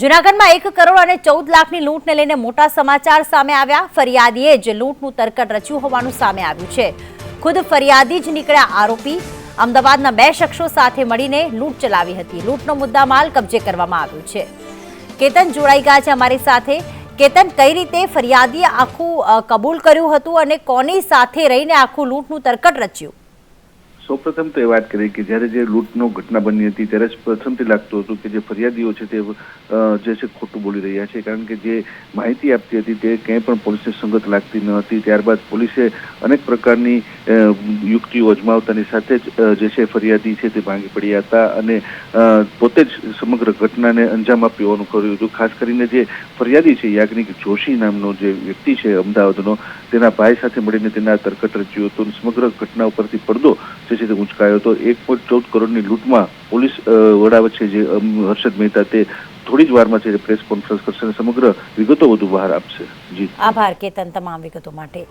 જૂનાગઢમાં એક કરોડ અને ચૌદ લાખની લૂંટને લઈને મોટા સમાચાર સામે આવ્યા. ફરિયાદીએ જ લૂંટનું તરકટ રચ્યું હોવાનું સામે આવ્યું છે. ખુદ ફરિયાદી જ નીકળ્યા આરોપી. અમદાવાદના બે શખ્સો સાથે મળીને લૂંટ ચલાવી હતી. લૂંટનો મુદ્દા માલ કબજે કરવામાં આવ્યો છે. કેતન જોડાઈ ગયા છે અમારી સાથે. કેતન, કઈ રીતે ફરિયાદીએ આખું કબૂલ કર્યું હતું અને કોની સાથે રહીને આખું લૂંટનું તરકટ રચ્યું? સૌપ્રથમ તો એ વાત કરી કે જ્યારે જે લૂંટનો ઘટના બની હતી, ત્યારે જ પ્રથમથી લાગતું હતું કે જે ફરિયાદીઓ છે તે જે છે ખોટું બોલી રહ્યા છે. કારણ કે જે માહિતી આપતી હતી તે ક્યાંય પણ પોલીસને સંગત લાગતી ન હતી. ત્યારબાદ પોલીસે અનેક પ્રકારની યુક્તિઓ અજમાવતાની સાથે જ જે છે ફરિયાદી છે તે ભાંગી પડ્યા હતા અને પોતે જ સમગ્ર ઘટનાને અંજામ આપ્યો હોવાનું કર્યું હતું. ખાસ કરીને જે ફરિયાદી છે, યાજ્ઞિક જોશી નામનો જે વ્યક્તિ છે અમદાવાદનો, તેના ભાઈ સાથે મળીને તેના તરકટ રચ્યું હતું સમગ્ર ઘટના ઉપરથી પડદો જે છે તે ઉંચકાયો હતો. એક પોઈન્ટ ચૌદ કરોડની લૂંટમાં પોલીસ વડા વચ્ચે જે હર્ષદ મહેતા તે થોડી જ વારમાં છે પ્રેસ કોન્ફરન્સ કરશે અને સમગ્ર વિગતો વધુ બહાર આપશે. જી. આભાર, કેતન, તમામ વિગતો માટે.